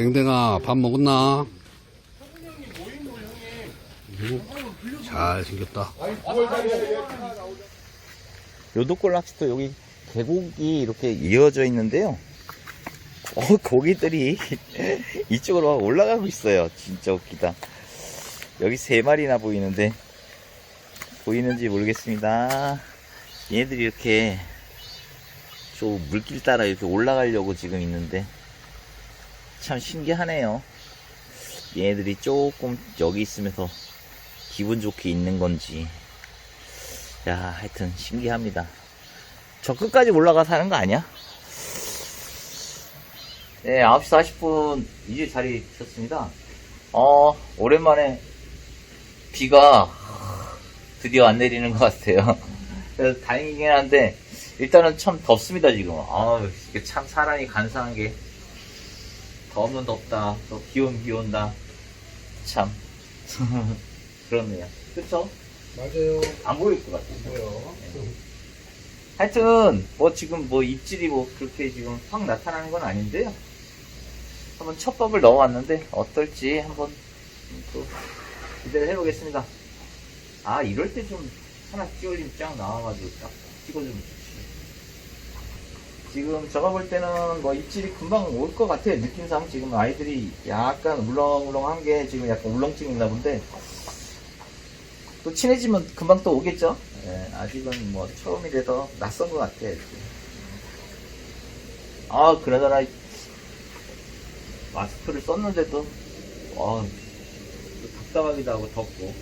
댕댕아 밥 먹었나? 음, 잘 생겼다. 요도골 낚시터 여기 계곡이 이렇게 이어져 있는데요. 어, 고기들이 이쪽으로 막 올라가고 있어요. 진짜 웃기다. 여기 세 마리나 보이는데, 보이는지 모르겠습니다. 얘네들이 이렇게, 저 물길 따라 이렇게 올라가려고 지금 있는데, 참 신기하네요. 얘네들이 조금 여기 있으면서 기분 좋게 있는 건지, 야, 하여튼 신기합니다. 저 끝까지 올라가서 하는 거 아니야? 네, 9시 40분 이제 자리 쳤습니다. 어, 오랜만에 비가 드디어 안 내리는 것 같아요. 그래서 다행이긴 한데, 일단은 참 덥습니다, 지금. 아 이게 참 사람이 간사한 게, 더우면 덥다, 또 비 오면 비 온다. 참. 그렇네요. 그쵸? 맞아요. 안 보일 것 같아요. 뭐요? 하여튼 뭐 지금 뭐 입질이 뭐 그렇게 지금 확 나타나는 건 아닌데요. 한번 첫 법을 넣어왔는데 어떨지 한번 또 기대를 해보겠습니다. 아 이럴 때 좀 하나 끼올림 쫙 나와가지고 딱 찍어주면 좋 지. 지금 제가 볼 때는 뭐 입질이 금방 올 것 같아요. 느낌상 지금 아이들이 약간 울렁울렁한 게 지금 약간 울렁증 있나 본데 또 친해지면 금방 또 오겠죠? 예, 아직은 뭐 처음이라서 낯선 것 같아요. 이렇게. 아, 그나저나 마스크를 썼는데도 아, 답답하기도 하고 덥고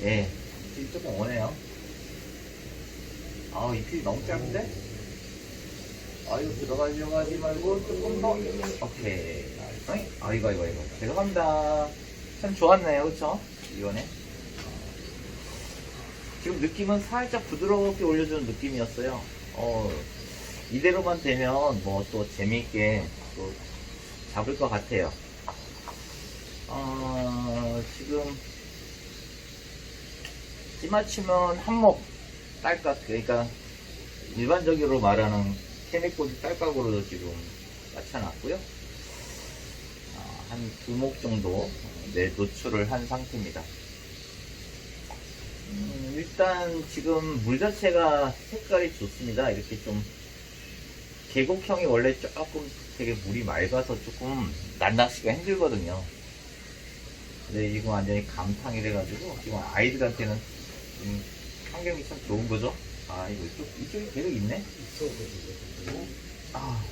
예, 지금 조금 오네요. 아, 이 필이 너무 짧은데? 아, 이거 들어가려고 하지 말고 조금 더 오케이. 아이고, 아이고, 아이고. 죄송합니다. 참 좋았네요, 그쵸? 이번에. 지금 느낌은 살짝 부드럽게 올려주는 느낌이었어요. 어, 이대로만 되면 뭐 또 재미있게 또 잡을 것 같아요. 어, 지금 찌맞추면 한몫 딸깍, 그러니까 일반적으로 말하는 캐넥고지 딸깍으로 지금 맞춰놨고요. 어, 한두 목 정도 내 노출을 한 상태입니다. 음, 일단 지금 물 자체가 색깔이 좋습니다. 이렇게 좀 계곡형이 원래 조금 되게 물이 맑아서 조금 난낚시가 힘들거든요. 근데 지금 완전히 감탕이래가지고 지금 아이들한테는 환경이 참 좋은 거죠. 아 이거 이쪽 이쪽이 계속 있네. 아.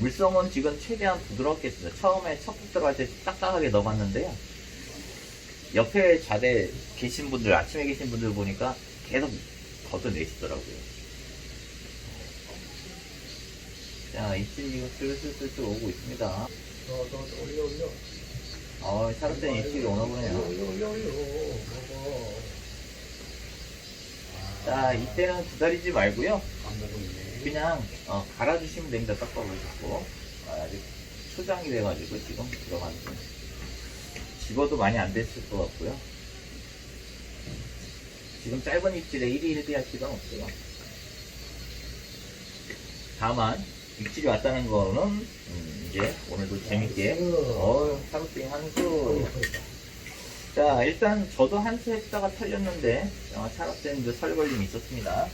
물성은 지금 최대한 부드럽게 했습니다. 처음에 첫국 들어갈 때 딱딱하게 넣어봤는데요. 옆에 자대 계신 분들, 아침에 계신 분들 보니까 계속 걷어내시더라고요. 자, 입질 이거 슬슬슬슬 오고 있습니다. 더, 더, 올려, 올려. 어, 차롯된 입질이 오나 보네요. 자, 이때는 기다리지 말고요. 그냥 어, 갈아주시면 됩니다. 떡밥을 붓고 아직 초장이 돼가지고 지금 들어가는 거 집어도 많이 안 됐을 것 같고요. 지금 짧은 입질에 1위 1위 할 필요는 없어요. 다만 입질이 왔다는 거는 음, 이제 오늘도 재밌게 어 하루띵 한수 자 일단 저도 한수 했다가 털렸는데 어, 차갑된 그 설걸림이 있었습니다.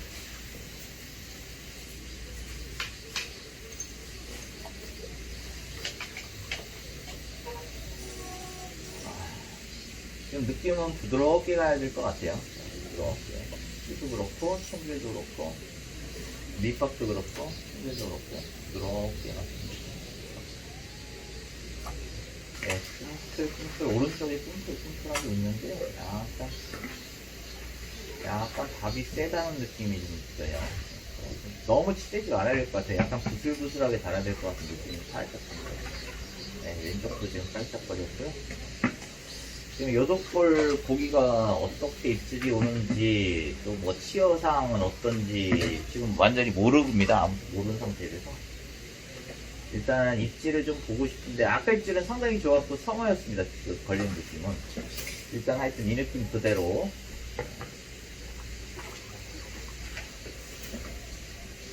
지금 느낌은 부드럽게 가야 될 것 같아요. 부드럽게. 찌도 그렇고, 청귤도 그렇고, 밑밥도 그렇고, 청귤도 그렇고, 가습니다 네, 쿰플, 쿰플, 오른쪽에 쿰플하고 있는데, 약간, 약간 밥이 세다는 느낌이 좀 있어요. 너무 치대지 말아야 될 것 같아요. 약간 부슬부슬하게 달아야 될 것 같은 느낌이 살짝 듭니다. 네, 왼쪽도 지금 살짝 버렸고요. 지금 요독볼 고기가 어떻게 입질이 오는지 또 뭐 치어 사항은 어떤지 지금 완전히 모릅니다. 모르는 상태에서 일단 입질을 좀 보고 싶은데 아까 입질은 상당히 좋았고 성어였습니다. 그 걸린 느낌은 일단 하여튼 이 느낌 그대로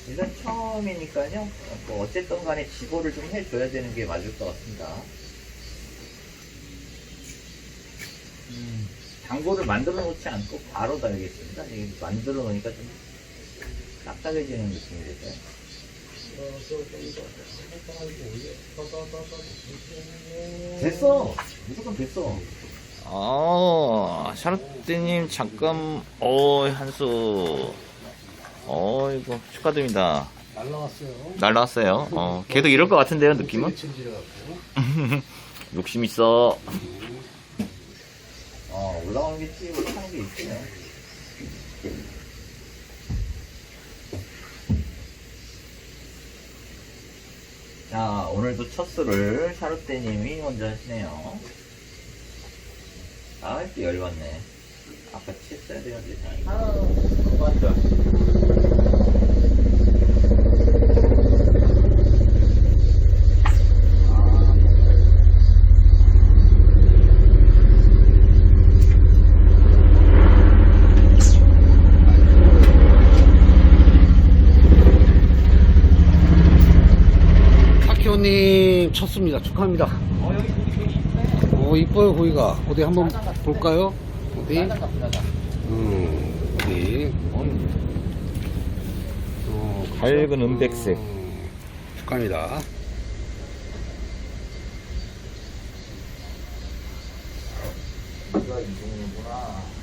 일단 처음이니까요. 뭐 어쨌든 간에 지도를 좀 해줘야 되는 게 맞을 것 같습니다. 음, 당고를 만들어 놓지 않고 바로 달겠습니다. 이게 만들어 놓으니까 좀 딱딱해지는 느낌이 더. 됐어! 무조건 됐어. 어, 샤롯데님 잠깐, 어, 한수. 어이구, 축하드립니다. 날라왔어요. 날라왔어요. 어, 걔도 이럴 것 같은데요, 느낌은? 욕심 있어. 어, 올라오는 게 찌고 하는 게 있어요. 자, 오늘도 첫 술을 샤롯데님이 먼저 하시네요. 아, 또 열받네. 아까 취했어야 되는데, 아, 맞아. 타키오 님 쳤습니다. 축하합니다. 오, 이뻐요, 고기가. 어디 한번 볼까요? 어디? 음, 어디? 어, 밝은 은백색. 음, 축하합니다. 이거 이종이구나.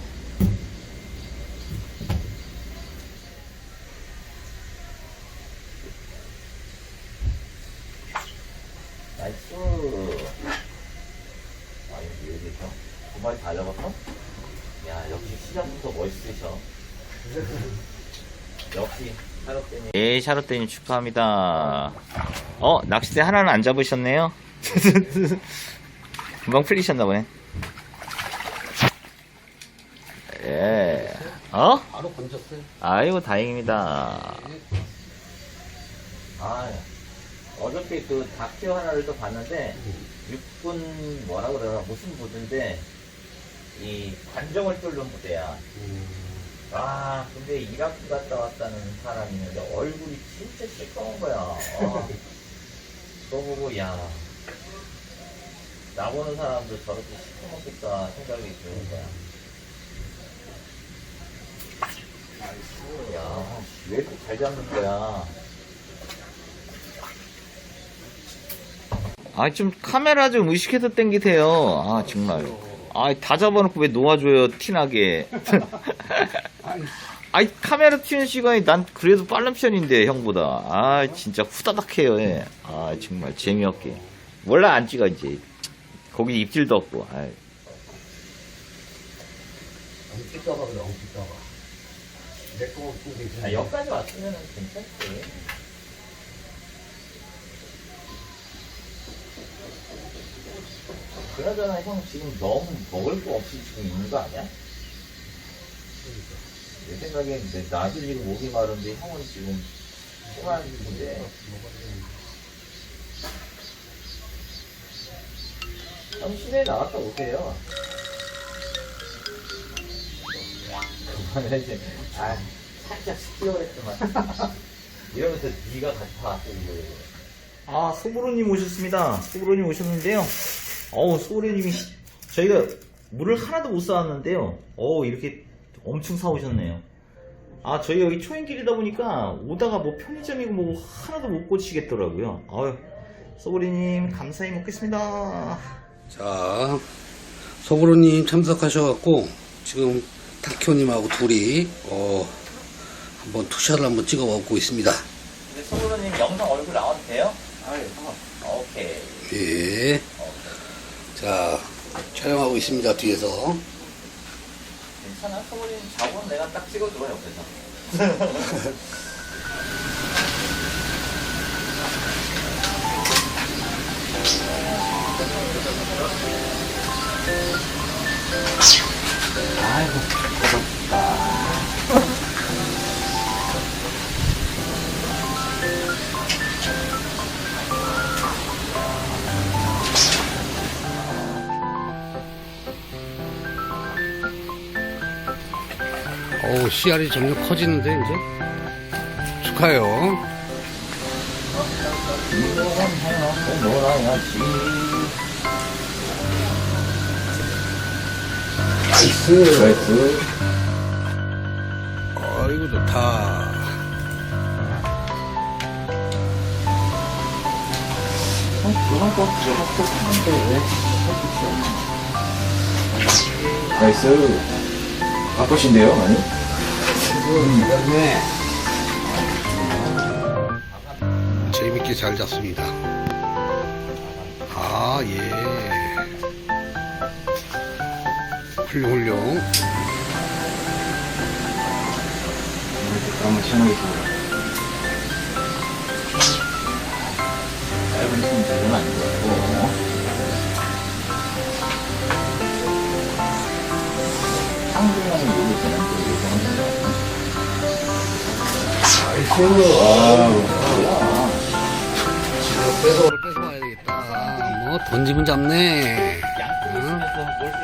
나이스. 아, 여기 왜 이렇게 두 마리 다 잡았어? 야, 역시 시작부터 멋있으셔. 역시, 예, 샤롯데님 축하합니다. 어, 낚싯대 하나는 안 잡으셨네요? 금방 풀리셨나 보네. 예. 어? 바로 건졌어요. 아이고, 다행입니다. 아, 어저께 그 다큐 하나를 또 봤는데, 육군 뭐라 그러나, 무슨 부대인데, 이 관정을 뚫는 부대야. 아, 근데 이라크 갔다 왔다는 사람이 있는데, 얼굴이 진짜 시꺼먼 거야. 아, 그거 보고, 야, 나보는 사람도 저렇게 시커멓겠다 생각이 드는 거야. 야, 왜 이렇게 잘 잡는 거야? 아, 좀 카메라 좀 의식해서 땡기세요. 아, 정말. 아, 다 잡아놓고 왜 놓아줘요, 티나게. 아이, 카메라 튀는 시간이 난 그래도 빠른 편인데, 형보다. 아, 진짜 후다닥 해요, 예. 아, 정말 재미없게. 원래 안 찍어, 이제. 거기 입질도 없고. 아이. 엉kit다가 그래, 엉kit다가. 내거 근데 아, 여기까지 왔으면 괜찮지. 그나저나 형 지금 너무 먹을 거 없이 지금 있는 거 아니야? 내 생각엔 내- 나도 지금 목이 마른데 형은 지금 심한데 형 시내에 나갔다 오세요. 그만해 이제 아 살짝 시키려고 했더만 이러면서 네가 같이 왔어 이거 아, 소보로님 오셨습니다. 소보로님 오셨는데요. 어우, 소보로님이, 시- 저희가 물을 하나도 못 사왔는데요. 어우, 이렇게 엄청 사오셨네요. 아, 저희 여기 초행길이다 보니까 오다가 뭐 편의점이고 뭐 하나도 못 고치겠더라고요. 아유, 소보리님, 감사히 먹겠습니다. 자, 서구로님 참석하셔갖고, 지금 타키오님하고 둘이, 어, 한번 투샷을 한번 찍어 먹고 있습니다. 근데 소보로님 영상 얼굴 나와도 돼요? 아유, 오케이 예. 자, 촬영하고 있습니다, 뒤에서. 괜찮아? 소보로님 자고는 내가 딱 찍어줘 옆에서. 아이고 어 우, 씨알이 점점 커지는데, 이제? 축하해요. 나이스. 나이스. 아이고, 좋다. 어, 그런 거 나이스. 바쁘신데요, 많이? 네. 재밌게 잘 잤습니다. 아, 예. 훌륭, 훌륭. 한번 시원하겠 아. 뺏어, 뺏어 와야 되겠다. 뭐, 던지면 잡네. 응? 빼서.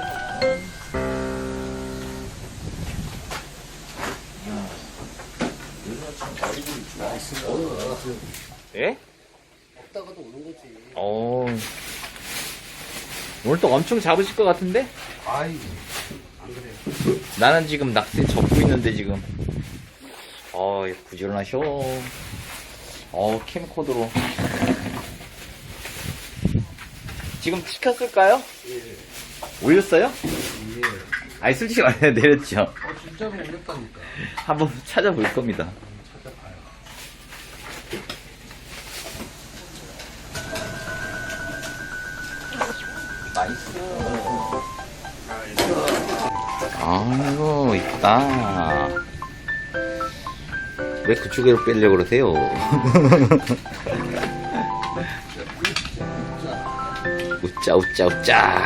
예? 없다가도 오는 거지. 어. 오늘 또 엄청 잡으실 것 같은데? 아이, 안 그래요. 나는 지금 낚시 접고 있는데 지금. 어, 부지런하셔. 어, 캠코더로. 지금 시켰을까요? 예. 올렸어요? 예. 아니, 솔직히 말해 내렸죠. 어, 진짜로 올렸다니까. 한번 찾아볼 겁니다. 찾아봐요. 나이스. 아이고, 이쁘다. 왜 그쪽으로 빼려고 그러세요? 웃자, 웃자, 웃자.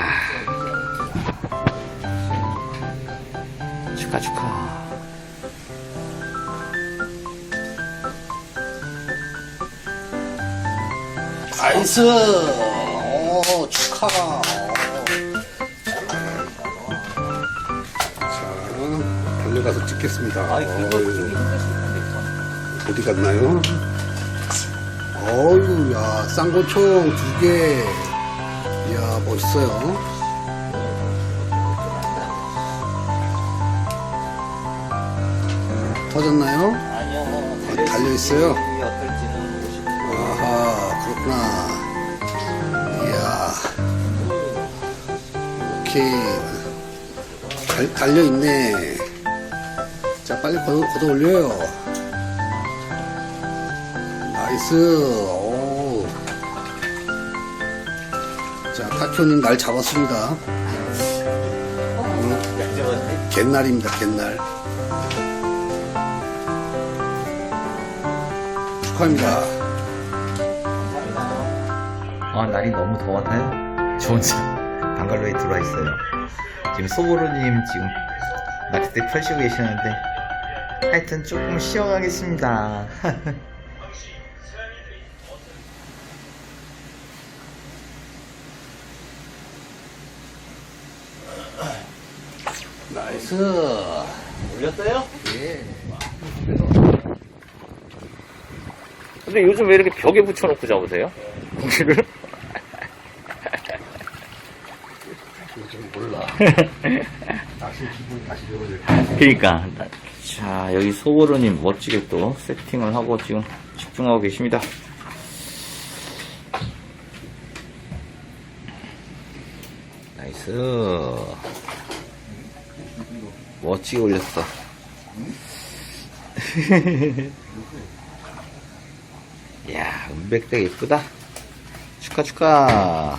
축하, 축하. 나이스! 오, 축하! 자, 달려가서 찍겠습니다. 아이, 그거 좀 텐데. 어디 갔나요? 어유, 야, 쌍고총 두 개. 이야, 멋있어요. 터졌나요? 아니요. 달려있어요? 어떨지는 모르겠어요. 아하, 그렇구나. 이야. 오케이. 달, 달려있네. 자, 빨리 걷어, 걷어 올려요. 오. 자, 타키오님 날 잡았습니다. 응? 갯날입니다, 갯날. 축하합니다. 아, 날이 너무 더워서요? 저 혼자 방갈로에 들어와 있어요. 지금 소보로님 지금 낚싯대 펼치고 계시는데 하여튼 조금 쉬어가겠습니다. 나이스. 올렸어요? 예. 근데 요즘 왜 이렇게 벽에 붙여놓고 잡으세요? 고기를? 요즘 몰라. 다시 기분이 다시 좋아질 그니까. 자, 여기 소보로님 멋지게 또 세팅을 하고 지금 집중하고 계십니다. 나이스. 멋지게 올렸어. 야, 은백대 예쁘다. 축하, 축하.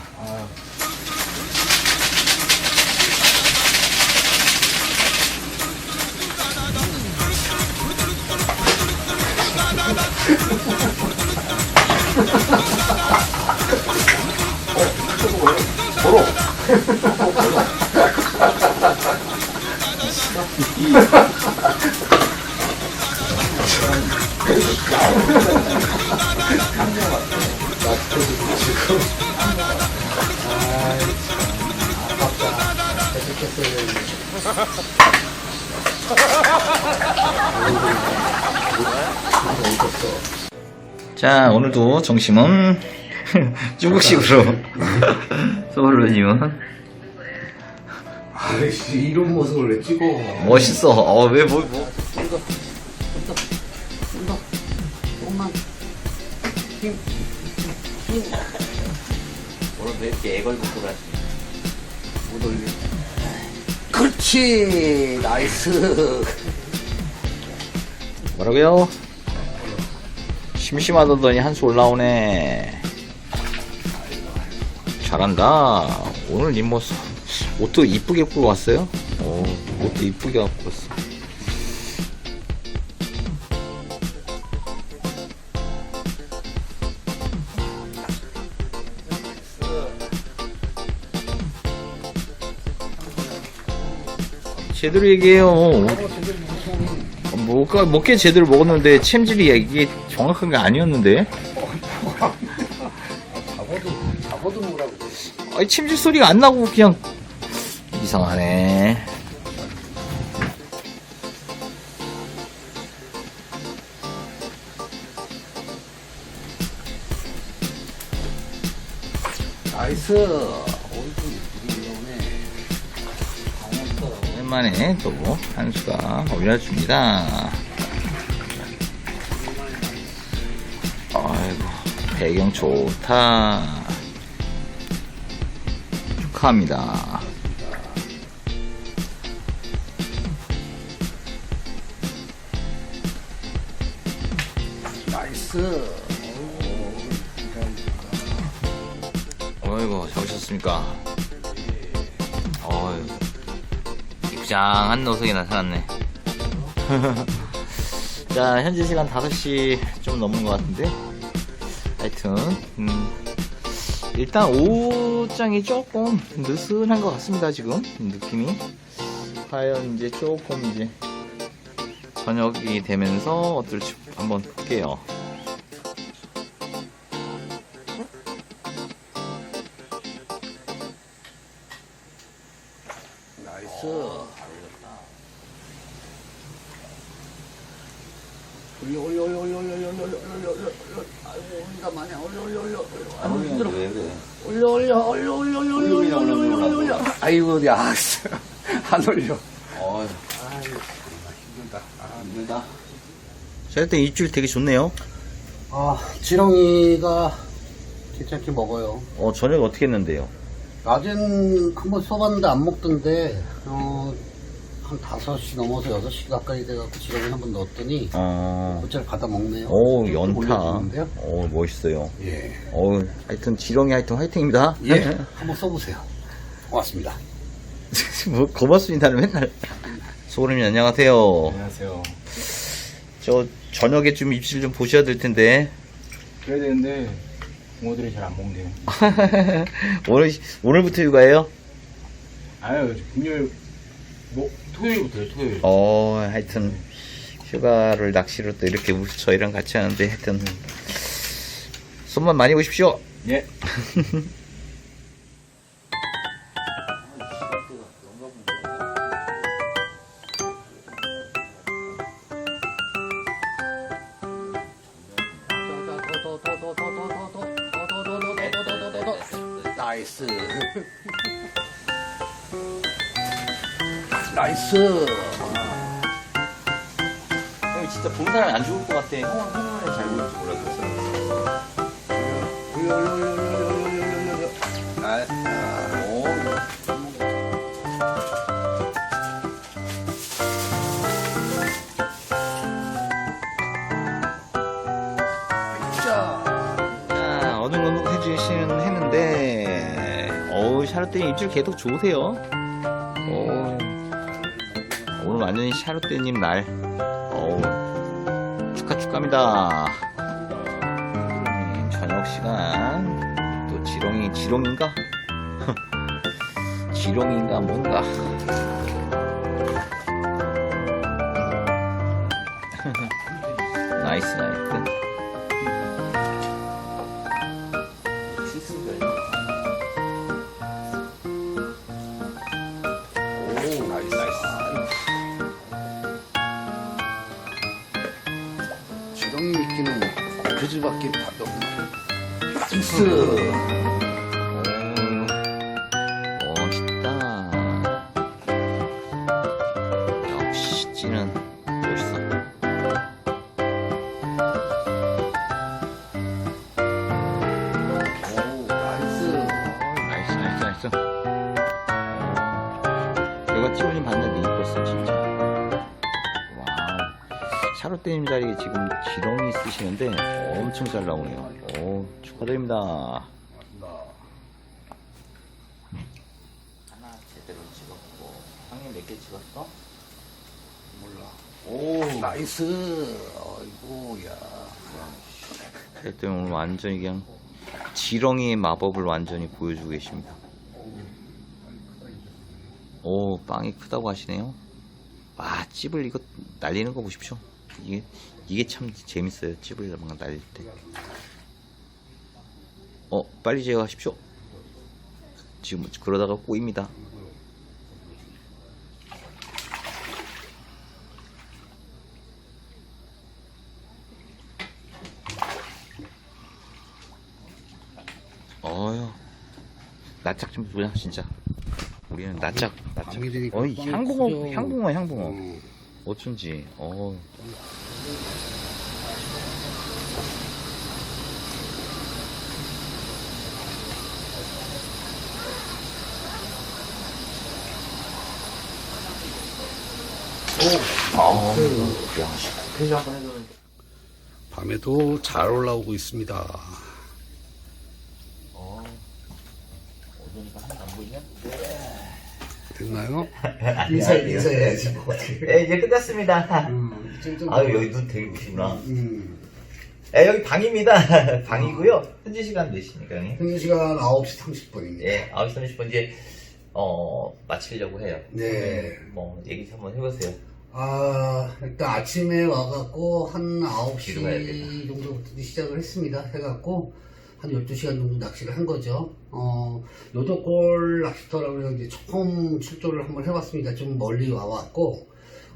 걸어. 자, 오늘도 정심은 중국식으로 소울로님은 아이씨 이런 모습을 왜 찍어 멋있어. 어, 왜, 뭐, 뭐. 오늘 왜 이렇게 애걸복걸 하시 못 올려 그렇지 나이스 뭐라고요? 심심하다더니 한수 올라오네. 잘한다. 오늘 님뭐 옷도 이쁘게 입고 왔어요? 어, 옷도 이쁘게 갖고 왔어. 제대로 얘기해요. 뭐가 먹게 제대로 먹었는데 챔질이 이게 정확한 게 아니었는데. 잡아도 잡아도 뭐라고 아니 침질 소리가 안 나고 그냥 이상하네. 나이스 오랜만에 또 한수가 올려줍니다. 아이고 배경 좋다. 축하합니다. 나이스 어이구 잡으셨습니까? 어이 이구장한 녀석이 나타났네. 자 현재 시간 5시 좀 넘은 것 같은데? 하여튼 음, 일단 오장이 조금 느슨한 것 같습니다 지금 느낌이. 과연 이제 조금 이제 저녁이 되면서 어떨지 한번 볼게요 나이스 올려 올려 올려 올려 올려 올려 올려 올려 올려 올려 아이고 올린다 마냥 올려 올려 올려 올려 아이고 힘들어 왜 그래 올려 올려 올려 올려 올려 올려 올려 올려 올려 올려 올려 아이고 야 안 올려 어이 아이고 힘들다 아 힘들다 저럴 때 입질 되게 좋네요. 아 지렁이가 괜찮게 먹어요 어, 저녁 어떻게 했는데요? 낮엔 한번 써봤는데 안 먹던데 어, 한 5시 넘어서 6시 가까이 돼갖고 지렁이 한번 넣었더니 어, 곧잘 받아 먹네요 오, 연타. 올려주는데요? 오, 멋있어요. 예. 어, 하여튼, 지렁이 하여튼 화이팅입니다. 예. 한번 써보세요. 고맙습니다. 뭐, 고맙습니다는 맨날. 소름이 안녕하세요. 안녕하세요. 저, 저녁에 좀 입질 좀 보셔야 될 텐데. 그래야 되는데 붕어들이 잘 안 먹네요. 오늘, 오늘부터 휴가예요? 아유 금요일 뭐 토요일부터요 토요일. 어, 하여튼, 휴가를 낚시로 또 이렇게 저희랑 같이 하는데, 하여튼, 손만 많이 보십시오. 예. 자. 자, 어둑어둑 해주시는 했는데, 어우, 샤롯데님 입질 계속 좋으세요. 오, 오늘 완전히 샤롯데님 날. 어우, 축하, 축하합니다. 지룡인가? 지룡인가 뭔가 나이스 나이스 지렁이 미끼는 그지밖에 답이 없네. 익스. 엄청 잘 나오네요. 오, 축하드립니다. 하나 제대로 찍었고, 형님 몇 개 찍었어? 몰라. 오, 나이스. 어이구, 야. 그랬더니 오늘 완전히 그냥 지렁이의 마법을 완전히 보여주고 계십니다. 오, 빵이 크다고 하시네요. 와, 찝을 이거 날리는 거 보십시오. 이게, 이게 참 재밌어요. 찝을 막 날릴 때. 어, 빨리 제어하십시오. 지금 그러다가 꼬입니다. 어휴. 낯짝 좀 보자, 진짜. 우리는. 밤이 되니까 어이, 향붕어. 향붕어, 향붕어. 어. 어쩐지, 어 오, 아, 야, 페이지 한번 해줬는데. 밤에도 잘 올라오고 있습니다. 어, 어두니까 하나도 안 보이냐? 됐나요? 인사 인사해야지 뭐 어떻게. 네, 이제 끝났습니다. 음, 좀- 아유, 여기 눈 되게 보시구나. 음. 네, 여기 방입니다. 방이고요. 현재 시간 몇 시니까, 형님? 현재 시간 9시 30분입니다. 예, 9시 30분 이제, 어, 마치려고 해요. 네. 뭐, 얘기 좀 한번 해보세요. 아, 일단 아침에 와갖고 한 뒤로 가야 9시 정도부터 시작을 했습니다. 해갖고 한 12시간 정도 낚시를 한 거죠. 어, 요도골 낚시터라고 해서 이제 처음 출조를 한번 해봤습니다. 좀 멀리 와왔고,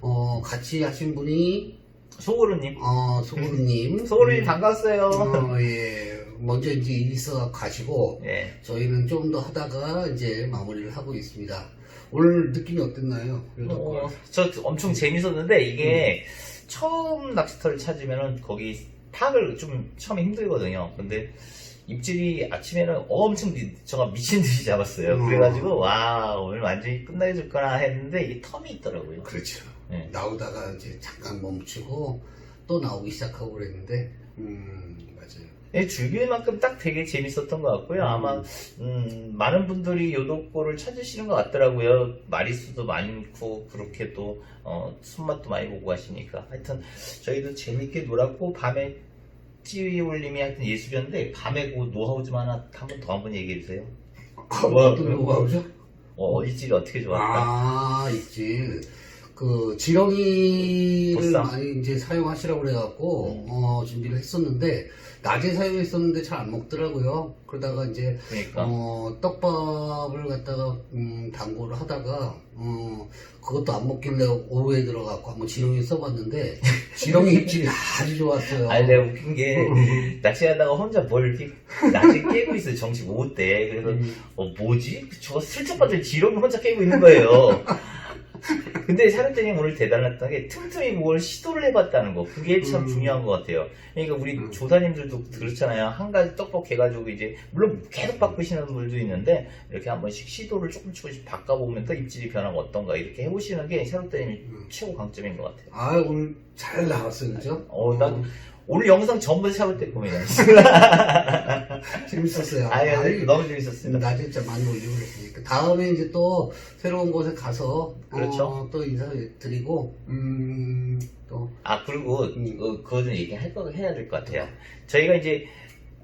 어, 같이 하신 분이, 소고루님. 어, 소구루님. 소고루님 반갑어요. 어, 예. 먼저 이제 일 있어 가시고, 예. 저희는 좀 더 하다가 이제 마무리를 하고 있습니다. 오늘 느낌이 어땠나요? 요도골. 어, 저 엄청 재밌었는데, 이게, 처음 낚시터를 찾으면은, 거기, 탁을 좀 처음에 힘들거든요. 근데, 입질이 아침에는 엄청 미, 저가 미친 듯이 잡았어요. 음. 그래가지고, 와, 오늘 완전히 끝나줄거나 했는데, 이게 텀이 있더라고요. 그렇죠. 예. 나오다가 이제 잠깐 멈추고 또 나오기 시작하고 그랬는데, 음, 맞아요. 예, 즐길 만큼 딱 되게 재밌었던 것 같고요. 아마 음, 많은 분들이 요도꼬를 찾으시는 것 같더라고요. 마리수도 많고 그렇게 또 어, 손맛도 많이 보고 하시니까 하여튼 저희도 재밌게 놀았고 밤에 찌올림이 하여튼 예술이었는데 밤에 그 노하우 좀 하나 한 번 더 한 번 얘기해 주세요. 아, 뭐, 어떤 노하우죠? 어, 어디 찌이 어떻게 좋았다? 아, 있지. 그, 지렁이를 보쌈. 많이 이제 사용하시라고 그래갖고, 음. 어, 준비를 했었는데, 낮에 사용했었는데 잘 안 먹더라고요. 그러다가 이제, 그러니까 어, 떡밥을 갖다가, 음, 당구를 하다가, 어, 그것도 안 먹길래 오후에 들어가고 한번 지렁이 써봤는데, 지렁이 입질이 아주 좋았어요. 아니 내가 웃긴 게 낚시하다가 혼자 뭘 이렇게 낮에 깨고 있어요 정식 오후 때 그래서 음. 어 뭐지? 저거 슬쩍 봤더니 지렁이 혼자 깨고 있는 거예요 근데 사람들이 오늘 대단했던 게 틈틈이 뭘 시도를 해봤다는 거 그게 참 음. 중요한 것 같아요 그러니까 우리 음. 조사님들도 그렇잖아요 한 가지 떡볶 해가지고 이제 물론 계속 바꾸시는 분들도 있는데 이렇게 한 번씩 시도를 조금 조금씩 바꿔보면 또 입질이 변화가 어떤가 이렇게 해보시는 게 샤롯데님 음. 최고 강점인 것 같아요 아, 오늘 잘 나왔어요, 그죠? 어, 난 오늘 영상 전부 샤롯데 고민했어 재밌었어요. 아유, 아이, 너무 재밌었습니다. 낮에 진짜 많이 올리고 그랬으니까. 다음에 이제 또 새로운 곳에 가서 그렇죠. 어, 또 인사드리고, 음, 또, 아, 그리고, 음. 어, 그거 좀 얘기할 거, 해야 될 것 같아요. 저희가 이제,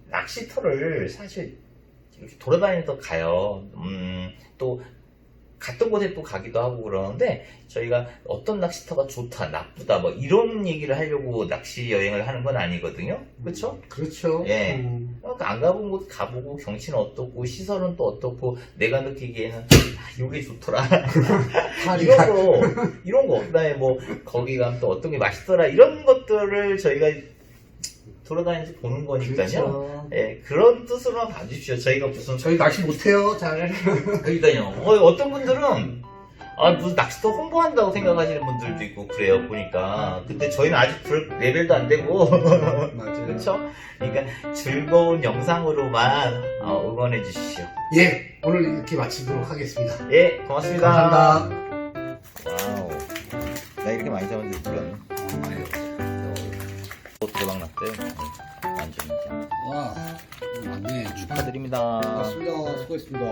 낚시터를 사실, 이렇게 돌아다니면서 가요. 음, 또, 갔던 곳에 또 가기도 하고 그러는데, 저희가 어떤 낚시터가 좋다, 나쁘다, 뭐, 이런 얘기를 하려고 낚시 여행을 하는 건 아니거든요. 그쵸? 그렇죠. 예. 음, 그러니까 안 가본 곳 가보고, 경치는 어떻고, 시설은 또 어떻고, 내가 느끼기에는, 아, 요게 좋더라. 이런 거, 이런 거, 그다음에 뭐, 거기 가면 또 어떤 게 맛있더라, 이런 것들을 저희가 돌아다니면서 보는 거니까요. 그렇죠. 예, 그런 뜻으로만 봐주십시오. 저희가 무슨 저희 낚시 못해요, 잘. 그러니까요. 어, 떤 분들은 아 무슨 낚시터 홍보한다고 생각하시는 분들도 있고 그래요 보니까. 근데 저희는 아직 그럴 레벨도 안 되고 맞아요. 그렇죠. 그러니까 즐거운 영상으로만 어, 응원해 주십시오. 예, 오늘 이렇게 마치도록 하겠습니다. 예, 고맙습니다. 감사합니다. 와우. 나 이렇게 많이 잡았는데 몰랐네. 또 대박 났대. 완전. 와, 맞네. 축하드립니다. 수고했습니다.